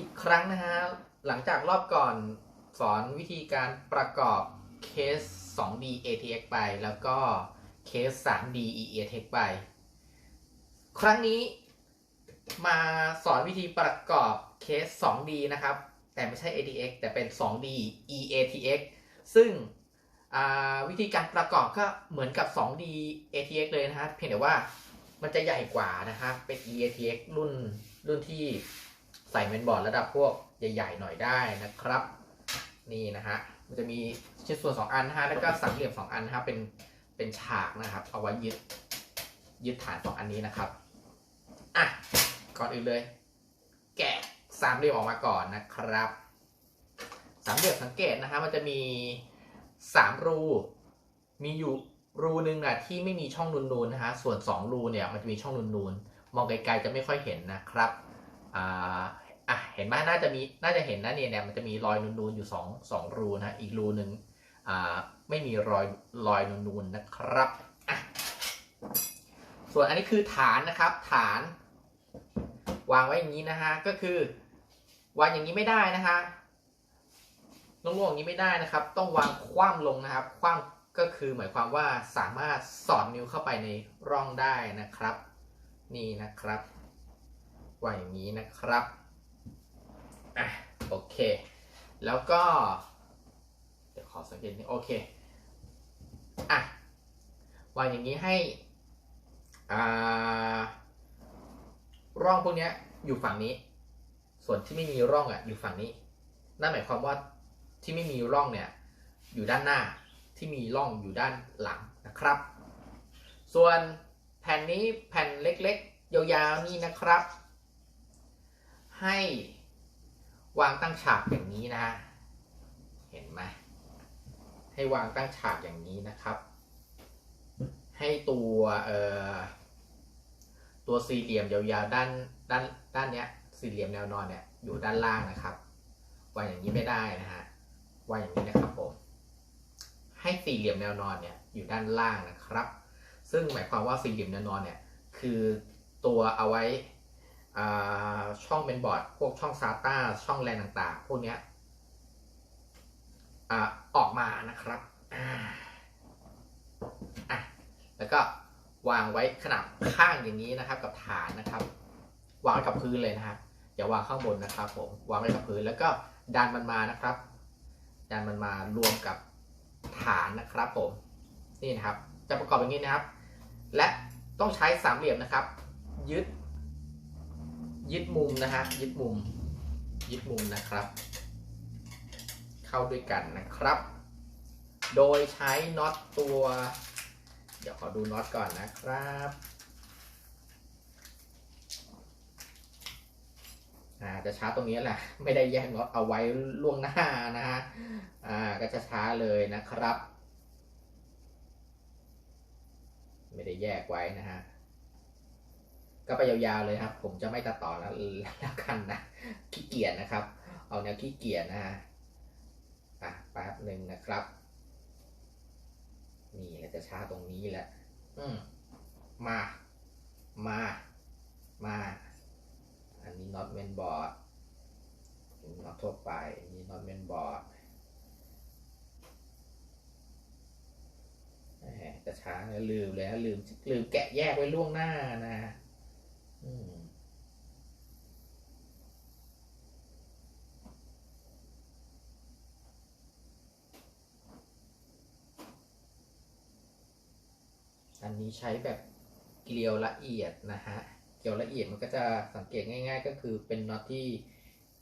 อีกครั้งนะฮะ หลังจากรอบก่อนสอนวิธีการประกอบเคส 2D ATX ไป แล้วก็เคส 3D EATX ไป ครั้งนี้มาสอนวิธีประกอบเคส 2D นะครับ แต่ไม่ใช่ ATX แต่เป็น 2D EATX ซึ่งวิธีการประกอบก็เหมือนกับ 2D ATX เลยนะฮะเพียงแต่ว่ามันจะใหญ่กว่านะครับเป็น EATX รุ่นรุ่นที่ ใส่เมนบอร์ดระดับพวกใหญ่ ๆ หน่อยได้นะครับ นี่นะฮะมันจะมีชิ้นส่วน 2 อันนะฮะแล้วก็สามเหลี่ยม 2 อันนะครับเป็นเป็นฉากนะครับ เอาไว้ยึดยึดฐาน 2 อันนี้นะครับอะก่อนอื่นเลย แกะสามเหลี่ยมออกมาก่อนนะครับสามเหลี่ยมสังเกตนะฮะมันจะมีสามรู มีอยู่รูหนึ่งนะที่ไม่มีช่องนูนๆนะฮะส่วนสองรูเนี่ยมันจะมีช่องนูนๆมองไกลๆจะไม่ค่อยเห็นนะครับ อ่าอะเห็นไหมน่าจะมีน่าจะเห็นนะเนี่ยเนี่ยมันจะมีรอยนูนๆอยู่สองสองรูนะอีกรูหนึ่งอ่าไม่มีรอยรอยนูนๆนะครับอะส่วนอันนี้คือฐานนะครับ ฐาน วางไว้อย่างนี้นะฮะก็คือ วางอย่างนี้ไม่ได้นะฮะลงๆอย่างนี้ไม่ได้นะครับ ต้องวางคว่ำลงนะครับ คว่ำก็คือหมายความว่าสามารถสอดนิ้วเข้าไปในร่องได้นะครับ นี่นะครับ วางอย่างนี้นะครับอะโอเค แล้วก็ เดี๋ยวขอสังเกตนิดโอเคอะวางอย่างนี้ให้อ่าร่องพวกนี้อยู่ฝั่งนี้ ส่วนที่ไม่มีร่องอะอยู่ฝั่งนี้ นั่นหมายความว่าที่ไม่มีร่องเนี่ยอยู่ด้านหน้าที่มีร่องอยู่ด้านหลังนะครับ ส่วนแผ่นนี้แผ่นเล็กๆ ยาวๆนี่นะครับ ให้วางตั้งฉากอย่างนี้นะ เห็นไหมให้วางตั้งฉากอย่างนี้นะครับ ให้ตัวเอ่อตัวสี่เหลี่ยมยาวๆด้านด้านด้านเนี้ยสี่เหลี่ยมแนวนอนเนี่ยอยู่ด้านล่างนะครับวางอย่างนี้ไม่ได้นะฮะวางอย่างนี้นะครับผมให้สี่เหลี่ยมแนวนอนเนี่ยอยู่ด้านล่างนะครับ ซึ่งหมายความว่าสี่เหลี่ยมแนวนอนเนี่ยคือตัวเอาไว้ ช่องเมนบอร์ดพวกช่อง SATA ช่องแลนต่างๆ พวกเนี้ยอออกมานะครับอะแล้วก็วางไว้ขนาบข้างอย่างนี้นะครับ กับฐานนะครับ วางกับพื้นเลยนะฮะอย่าวางข้างบนนะครับ ผมวางไว้กับพื้นแล้วก็ดันมันมานะครับ ดันมันมารวมกับฐานนะครับ ผมนี่นะครับ จะประกอบอย่างนี้นะครับ และต้องใช้สามเหลี่ยมนะครับ ยึด ยึดมุมนะฮะยึดมุมยึดมุมนะครับ เข้าด้วยกันนะครับ โดยใช้น็อตตัว เดี๋ยวขอดูน็อตก่อนนะครับอ่าจะช้าตรงนี้แหละ ไม่ได้แยกน็อตเอาไว้ล่วงหน้านะฮะอ่าก็จะช้าเลยนะครับ ไม่ได้แยกไว้นะฮะ ก็ไปยาวๆเลยครับ ผมจะไม่ตัดต่อแล้วแล้วกันนะขี้เกียจนะครับ เอาแนวขี้เกียจนะฮะอะแป๊บหนึ่งนะครับนี่แหละจะช้าตรงนี้แหละ อืมมา มา มา อันนี้น็อตเมนบอร์ดน็อตทั่วไปอันนี้น็อตเมนบอร์ดจะช้าแล้วลืมแล้วลืมลืมแกะแยกไว้ล่วงหน้านะ อันนี้ใช้แบบเกลียวละเอียดนะฮะ เกลียวละเอียดมันก็จะสังเกตง่าย ๆ ก็คือเป็นน็อตที่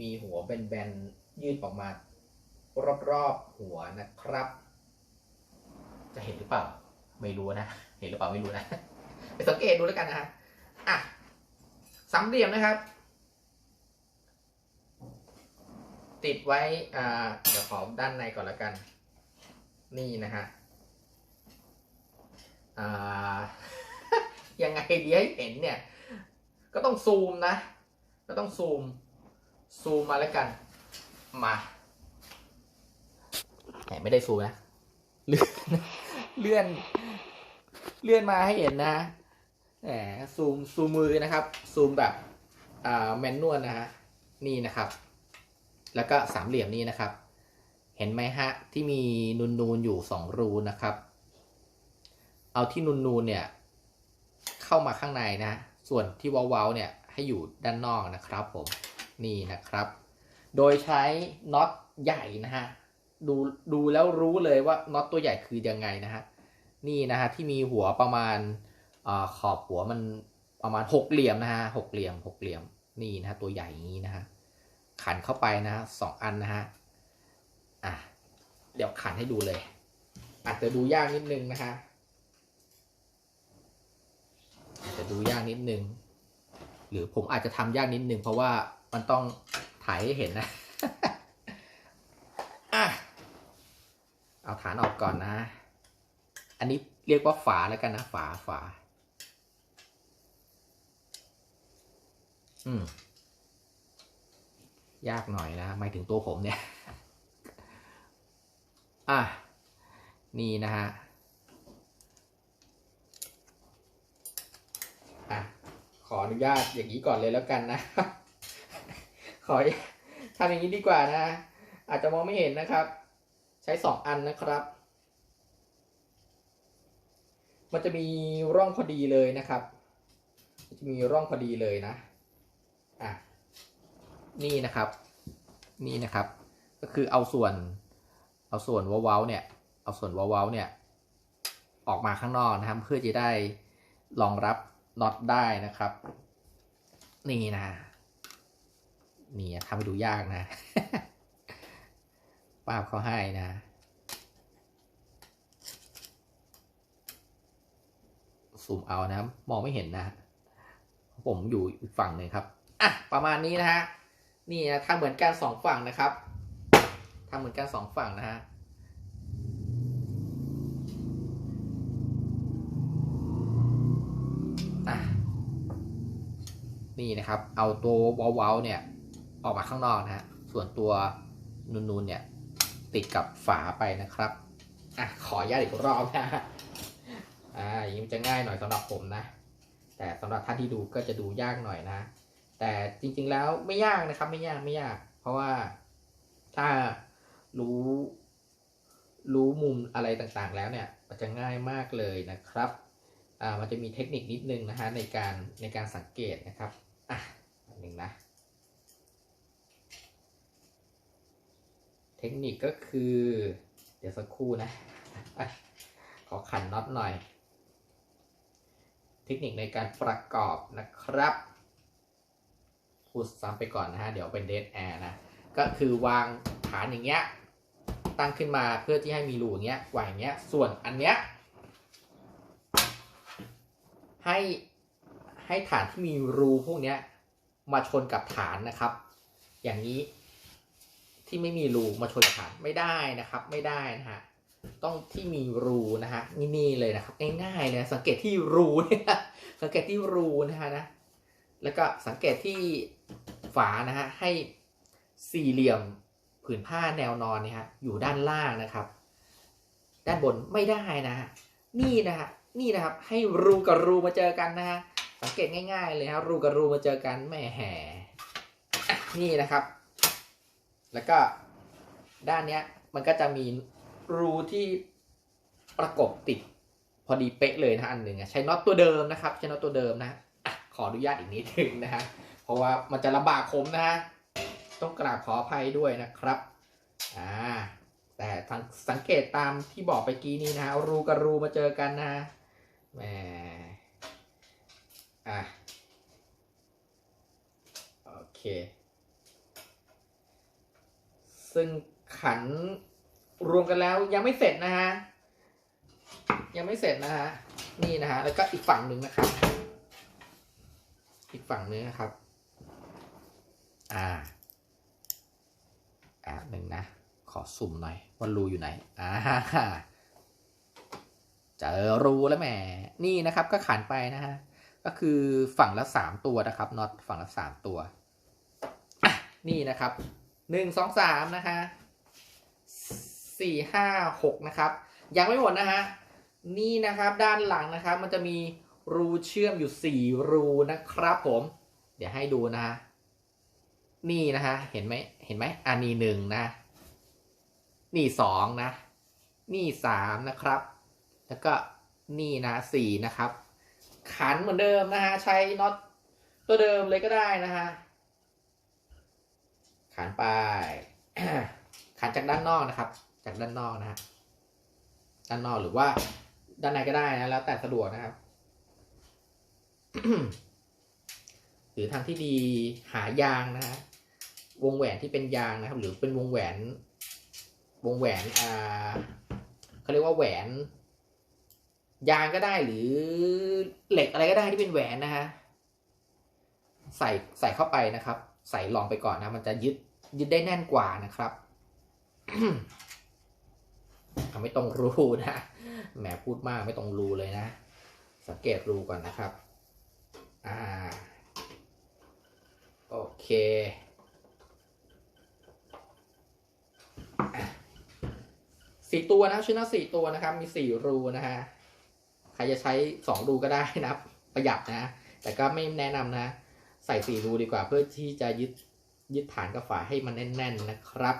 มีหัวแบนๆยืดออกมารอบๆหัวนะครับ จะเห็นหรือเปล่า ไม่รู้นะ เห็นหรือเปล่าไม่รู้นะ ไปสังเกตดูแล้วกันนะฮะ อะ สามเหลี่ยมนะครับ ติดไว้อ่าเดี๋ยวขอด้านในก่อนแล้วกัน นี่นะฮะอ่ายังไงดีให้เห็นเนี่ย ก็ต้องซูมนะ ก็ต้องซูม ซูมมาแล้วกัน มาแหมไม่ได้ซูมนะ เลื่อน เลื่อน เลื่อนมาให้เห็นนะ แหมซูมซูมมือนะครับ ซูมแบบอ่าแมนนวลนะฮะนี่นะครับ แล้วก็สามเหลี่ยมนี่นะครับ เห็นไหมฮะที่มีนูนนูนอยู่สองรูนะครับ เอาที่นูนนูนเนี่ย เข้ามาข้างในนะ ส่วนที่เว้าๆเนี่ยให้อยู่ด้านนอกนะครับ ผมนี่นะครับ โดยใช้น็อตใหญ่นะฮะดูดูแล้วรู้เลยว่าน็อตตัวใหญ่คือยังไงนะฮะนี่นะฮะที่มีหัวประมาณ ขอบหัวมันประมาณหกเหลี่ยมนะฮะหกเหลี่ยมหกเหลี่ยมนี่นะฮะตัวใหญ่อย่างนี้นะฮะขันเข้าไปนะฮะสองอันนะฮะอะเดี๋ยวขันให้ดูเลย อาจจะดูยากนิดนึงนะฮะอาจจะดูยากนิดนึง หรือผมอาจจะทำยากนิดนึงเพราะว่ามันต้องถ่ายให้เห็นนะอะเอาฐานออกก่อนนะ อันนี้เรียกว่าฝาแล้วกันนะฝาฝา อืม ยากหน่อยนะหมายถึงตัวผมเนี่ย อะ นี่นะฮะอะ ขออนุญาตอย่างนี้ก่อนเลยแล้วกันนะ ขอทำอย่างนี้ดีกว่านะ อาจจะมองไม่เห็นนะครับ ใช้สองอันนะครับมันจะมีร่องพอดีเลยนะครับ จะมีร่องพอดีเลยนะ อะนี่นะครับ นี่นะครับ ก็คือเอาส่วน เอาส่วนเว้าๆเนี่ย เอาส่วนเว้าๆเนี่ย ออกมาข้างนอกนะครับ เพื่อจะได้รองรับน็อตได้นะครับ นี่นะ นี่ทำให้ดูยากนะป้าบเขาให้นะซูมเอานะ มองไม่เห็นนะ ผมอยู่อีกฝั่งหนึ่งครับ อะประมาณนี้นะฮะนี่นะทำเหมือนกันสองฝั่งนะครับทำเหมือนกันสองฝั่งนะฮะอะนี่นะครับ เอาตัวว้าๆเนี่ย ออกมาข้างนอกนะฮะ ส่วนตัวนูนๆเนี่ย ติดกับฝาไปนะครับ อะ ขอญาตอีกรอบนะอ่าอย่างนี้จะง่ายหน่อยสำหรับผมนะ แต่สำหรับท่านที่ดูก็จะดูยากหน่อยนะ แต่จริงๆแล้วไม่ยากนะครับ ไม่ยากไม่ยาก เพราะว่าถ้ารู้ รู้มุมอะไรต่างๆ แล้วเนี่ยมันจะง่ายมากเลยนะครับอ่ามันจะมีเทคนิคนิดนึงนะฮะในการในการสังเกตนะครับอะหนึ่งนะเทคนิคก็คือ เดี๋ยวสักครู่นะขอขันน็อตหน่อย เทคนิคในการประกอบนะครับ พูดซ้ำไปก่อนนะฮะ เดี๋ยวเป็นเดทแอร์นะ ก็คือวางฐานอย่างเงี้ย ตั้งขึ้นมาเพื่อที่ให้มีรูอย่างเงี้ยวางอย่างเงี้ย ส่วนอันเนี้ย ให้ให้ฐานที่มีรูพวกเนี้ย มาชนกับฐานนะครับ อย่างนี้ที่ไม่มีรูมาชนกับฐานไม่ได้นะครับ ไม่ได้นะฮะต้องที่มีรูนะฮะนี่นี่เลยนะครับง่ายๆเลยสังเกตที่รูเนี่ยสังเกตที่รูนะฮะนะ แล้วก็สังเกตที่ฝานะฮะให้สี่เหลี่ยมผืนผ้าแนวนอนเนี่ยฮะอยู่ด้านล่างนะครับ ด้านบนไม่ได้นะฮะนี่นะฮะนี่นะครับให้รูกับรูมาเจอกันนะฮะสังเกตง่าย ๆ เลยครับรูกับรูมาเจอกันแม่แห่นี่นะครับ แล้วก็ด้านเนี้ยมันก็จะมีรูที่ประกบติดพอดีเป๊ะเลยนะอันหนึ่งใช้น็อตตัวเดิมนะครับ ใช้น็อตตัวเดิมนะ ขออนุญาตอีกนิดนึงนะฮะเพราะว่ามันจะลำบากผมนะฮะต้องกราบขออภัยด้วยนะครับอ่าแต่สังสังเกตตามที่บอกไปกี้นี้นะฮะรูกับรูมาเจอกันนะแหมอะโอเคซึ่งขันรวมกันแล้วยังไม่เสร็จนะฮะ ยังไม่เสร็จนะฮะ นี่นะฮะ แล้วก็อีกฝั่งหนึ่งนะครับ อีกฝั่งนึงนะครับ อ่า อ่าหนึ่งนะ ขอสุ่มหน่อยว่ารูอยู่ไหน อ่าเจอรูแล้วแหม นี่นะครับก็ขันไปนะฮะ ก็คือฝั่งละสามตัวนะครับน็อตฝั่งละสามตัว นี่นะครับหนึ่งสองสามนะคะสี่ห้าหกนะครับ ยังไม่หมดนะฮะ นี่นะครับด้านหลังนะครับ มันจะมี รูเชื่อมอยู่สี่รูนะครับผม เดี๋ยวให้ดูนะฮะนี่นะฮะเห็นไหมเห็นไหมอันนี้หนึ่งนะ นี่สองนะ นี่สามนะครับ แล้วก็นี่นะสี่นะครับ ขันเหมือนเดิมนะฮะใช้น็อตตัวเดิมเลยก็ได้นะฮะขันไปขันจากด้านนอกนะครับ จากด้านนอกนะฮะด้านนอกหรือว่าด้านในก็ได้นะแล้วแต่สะดวกนะครับ หรือทางที่ดีหายางนะฮะวงแหวนที่เป็นยางนะครับ หรือเป็นวงแหวน วงแหวนอ่าเขาเรียกว่าแหวน ยางก็ได้หรือเหล็กอะไรก็ได้ที่เป็นแหวนนะฮะใส่ใส่เข้าไปนะครับ ใส่ลองไปก่อนนะ มันจะยึดยึดได้แน่นกว่านะครับไม่ตรงรูนะแหมพูดมากไม่ตรงรูเลยนะ สังเกตรูก่อนนะครับ อ่า โอเคสี่ตัวนะชุดละสี่ตัวนะครับ มีสี่รูนะฮะใครจะใช้สองรูก็ได้นะครับประหยัดนะ แต่ก็ไม่แนะนำนะ ใส่สี่รูดีกว่าเพื่อที่จะยึดยึดฐานกับฝาให้มันแน่น ๆนะครับ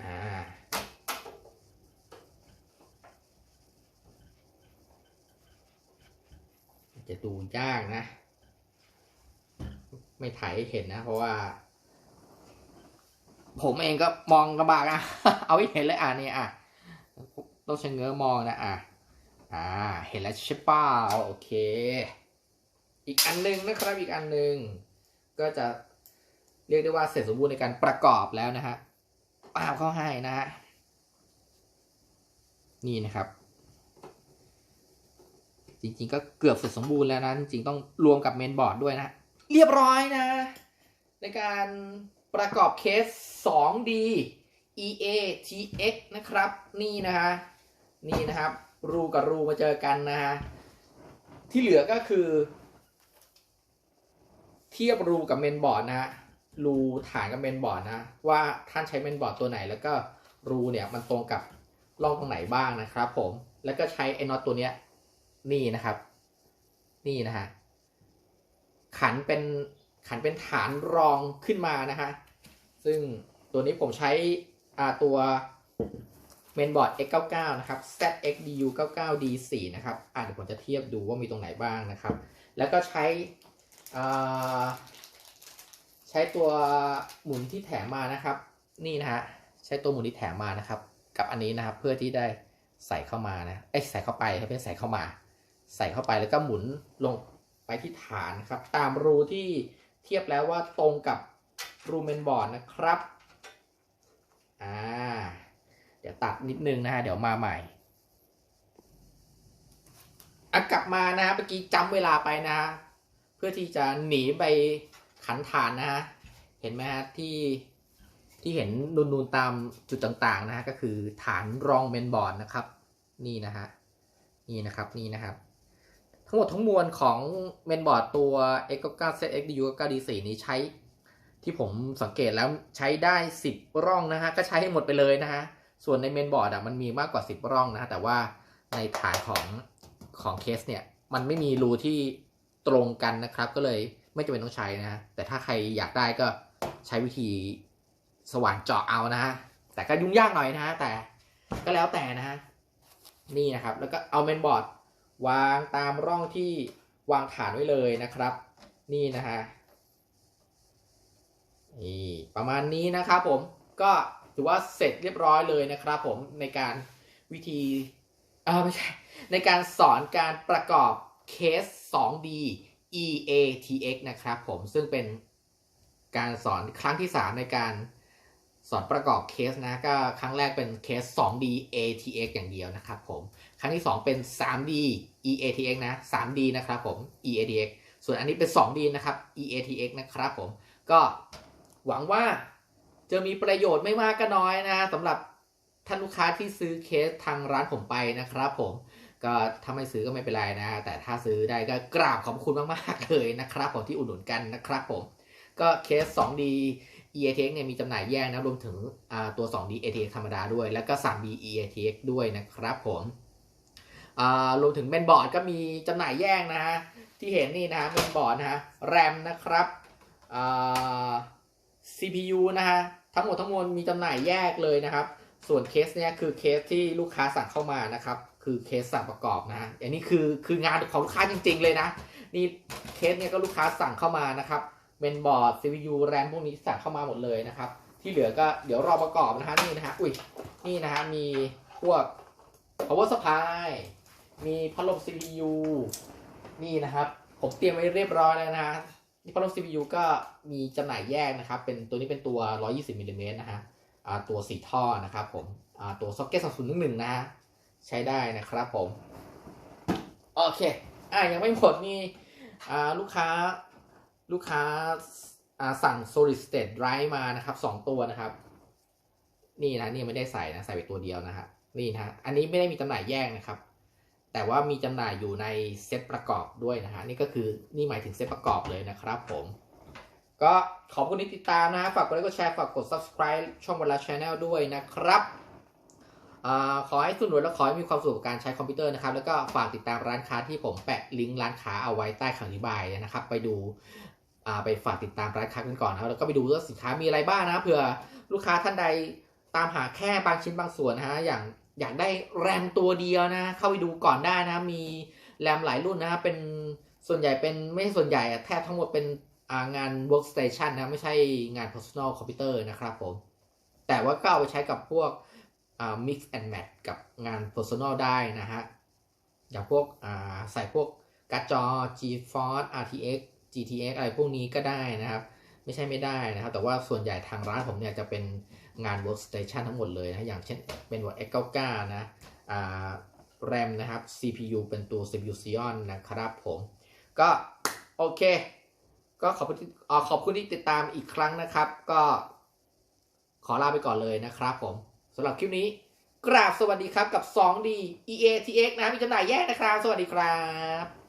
อ่า จะดูยากนะ ไม่ถ่ายให้เห็นนะ เพราะว่า ผมเองก็มองลำบากอะ เอาให้เห็นเลยอะนี่อะ ต้องชะเง้อมองนะอะ อ่า เห็นแล้วใช่ป่าโอเค อีกอันหนึงนะครับอีกอันหนึง ก็จะเรียกได้ว่าเสร็จสมบูรณ์ในการประกอบแล้วนะฮะปาบเข้าให้นะฮะ นี่นะครับ จริง ๆ ก็เกือบเสร็จสมบูรณ์แล้วนะ จริง ๆ ต้องรวมกับเมนบอร์ดด้วยนะ เรียบร้อยนะ ในการประกอบเคส 2D EA TX นะครับ นี่นะฮะนี่นะครับ รูกับรูมาเจอกันนะฮะที่เหลือก็คือ เทียบรูกับเมนบอร์ดนะฮะรูฐานกับเมนบอร์ดนะ ว่าท่านใช้เมนบอร์ดตัวไหน แล้วก็รูเนี่ยมันตรงกับร่องตรงไหนบ้างนะครับผมแล้วก็ใช้ไอ้น็อตตัวเนี้ย นี่นะครับ นี่นะฮะขันเป็นขันเป็นฐานรองขึ้นมานะฮะซึ่งตัวนี้ผมใช้อ่าตัวเมนบอร์ด X99 นะครับ ZXDU99D4 นะครับอ่าเดี๋ยวผมจะเทียบดูว่ามีตรงไหนบ้างนะครับ แล้วก็ใช้อ่าใช้ตัวหมุนที่แถมมานะครับ นี่นะฮะใช้ตัวหมุนที่แถมมานะครับ กับอันนี้นะครับเพื่อที่ได้ใส่เข้ามานะเอ้ใส่เข้าไปให้เป็นใส่เข้ามา ใส่เข้าไปแล้วก็หมุนลงไปที่ฐานครับ ตามรูที่เทียบแล้วว่าตรงกับรูเมนบอร์ดนะครับอ่าเดี๋ยวตัดนิดนึงนะฮะเดี๋ยวมาใหม่อะกลับมานะฮะเมื่อกี้จำเวลาไปนะฮะเพื่อที่จะหนีไปขันฐานนะฮะเห็นไหมฮะที่ที่เห็นนูนๆตามจุดต่างๆนะฮะก็คือฐานรองเมนบอร์ดนะครับ นี่นะฮะนี่นะครับนี่นะครับ ทั้งหมดทั้งมวลของเมนบอร์ดตัว X9 ZXDU 9D4 นี้ใช้ ที่ผมสังเกตแล้วใช้ได้ 10 ร่องนะฮะ ก็ใช้ให้หมดไปเลยนะฮะ ส่วนในเมนบอร์ดอะมันมีมากกว่า 10 ร่องนะฮะ แต่ว่าในฐานของของเคสเนี่ย มันไม่มีรูที่ตรงกันนะครับ ก็เลยไม่จำเป็นต้องใช้นะฮะ แต่ถ้าใครอยากได้ก็ใช้วิธีสว่านเจาะเอานะฮะ แต่ก็ยุ่งยากหน่อยนะฮะ แต่ก็แล้วแต่นะฮะ นี่นะครับ แล้วก็เอาเมนบอร์ด วางตามร่องที่วางฐานไว้เลยนะครับ นี่นะฮะนี่ประมาณนี้นะครับผมก็ถือว่าเสร็จเรียบร้อยเลยนะครับผมในการวิธีอ่าไม่ใช่ในการสอนการประกอบเคส 2D EATX นะครับผมซึ่งเป็นการสอนครั้งที่ 3 ในการสอนประกอบเคสนะก็ครั้งแรกเป็นเคส 2D ATX อย่างเดียวนะครับผม รั้งที่ 2 เป็น 3D EATX นะ 3D นะครับผม EATX ส่วนอันนี้เป็น 2D นะครับ EATX นะครับผม ก็หวังว่าจะมีประโยชน์ไม่มากก็น้อยนะสำหรับท่านลูกค้าที่ซื้อเคสทางร้านผมไปนะครับผม ก็ถ้าไม่ซื้อก็ไม่เป็นไรนะ แต่ถ้าซื้อได้ก็กราบขอบคุณมากๆเลยนะครับผมที่อุดหนุนกันนะครับผม ก็เคส 2D EATX เนี่ยมีจำหน่ายแยกนะรวมถึงตัว 2D ATX ธรรมดาด้วย แล้วก็ 3D EATX ด้วยนะครับผม รวมถึงเมนบอร์ดก็มีจำหน่ายแยกนะฮะ ที่เห็นนี่นะฮะเมนบอร์ดนะฮะ แรมนะครับอ่า CPU นะฮะ ทั้งหมดทั้งมวลมีจำหน่ายแยกเลยนะครับ ส่วนเคสเนี่ยคือเคสที่ลูกค้าสั่งเข้ามานะครับ คือเคสสั่งประกอบนะฮะ อันนี้คือคืองานของลูกค้าจริง ๆ เลยนะ นี่เคสเนี่ยก็ลูกค้าสั่งเข้ามานะครับ เมนบอร์ด CPU แรมพวกนี้สั่งเข้ามาหมดเลยนะครับ ที่เหลือก็เดี๋ยวรอประกอบนะฮะนี่นะฮะ อุ้ย นี่นะฮะมีพวก power supply มีพัดลม CPU นี่นะครับ ผมเตรียมไว้เรียบร้อยแล้วนะนี่พัดลม CPU ก็มีจำหน่ายแยกนะครับ เป็นตัวนี้เป็นตัว 120มิลลิเมตรนะฮะตัวสีท่อนะครับผมตัวซ็อกเก็ต2011นะฮะใช้ได้นะครับผม โอเค อ่ายังไม่หมดนี่ลูกค้าลูกค้าาสั่ง solid state drive มานะครับสองตัวนะครับ นี่นะนี่ไม่ได้ใส่นะ ใส่ไปตัวเดียวนะฮะนี่นะอันนี้ไม่ได้มีจำหน่ายแยกนะครับ แต่ว่ามีจำหน่ายอยู่ในเซตประกอบด้วยนะฮะนี่ก็คือนี่หมายถึงเซตประกอบเลยนะครับผม ก็ขอบคุณที่ติดตามนะฮะฝากกดไลค์กดแชร์ฝากกด subscribe ช่องวันละช anel ด้วยนะครับอขอให้สนุกและขอให้มีความสุขกับการใช้คอมพิวเตอร์นะครับ แล้วก็ฝากติดตามร้านค้าที่ผมแปะลิงก์ร้านค้าเอาไว้ใต้คำอธิบายนะครับ ไปดูไปฝากติดตามร้านค้ากันก่อนนะแล้วก็ไปดูว่าสินค้ามีอะไรบ้างนะเผื่อลูกค้าท่านใดตามหาแค่บางชิ้นบางส่วนนะฮะอย่าง อยากได้แรมตัวเดียวนะ เข้าไปดูก่อนได้นะ มีแรมหลายรุ่นนะ เป็นส่วนใหญ่เป็นไม่ใช่ส่วนใหญ่อะแทบทั้งหมดเป็นางาน workstation นะ ไม่ใช่งาน personal computer นะครับผม แต่ว่าก็เอาไปใช้กับพวก mix and match กับงาน personal ได้นะฮะ อย่างพวกใส่พวกการ์ดจอ GeForce RTX GTX อะไรพวกนี้ก็ได้นะครับ ไม่ใช่ไม่ได้นะครับ แต่ว่าส่วนใหญ่ทางร้านผมเนี่ยจะเป็น งาน workstation ทั้งหมดเลยนะอย่างเช่นเป็น Word X99 นะอ่า RAM นะครับ CPU เป็นตัว CPU Xeon นะครับผม ก็โอเค ก็ขอบคุณที่ขอบคุณที่ติดตามอีกครั้งนะครับ ก็ขอลาไปก่อนเลยนะครับผมสำหรับคลิปนี้ กราบสวัสดีครับกับ 2D EATX นะมีจำหน่ายแยกนะครับ สวัสดีครับ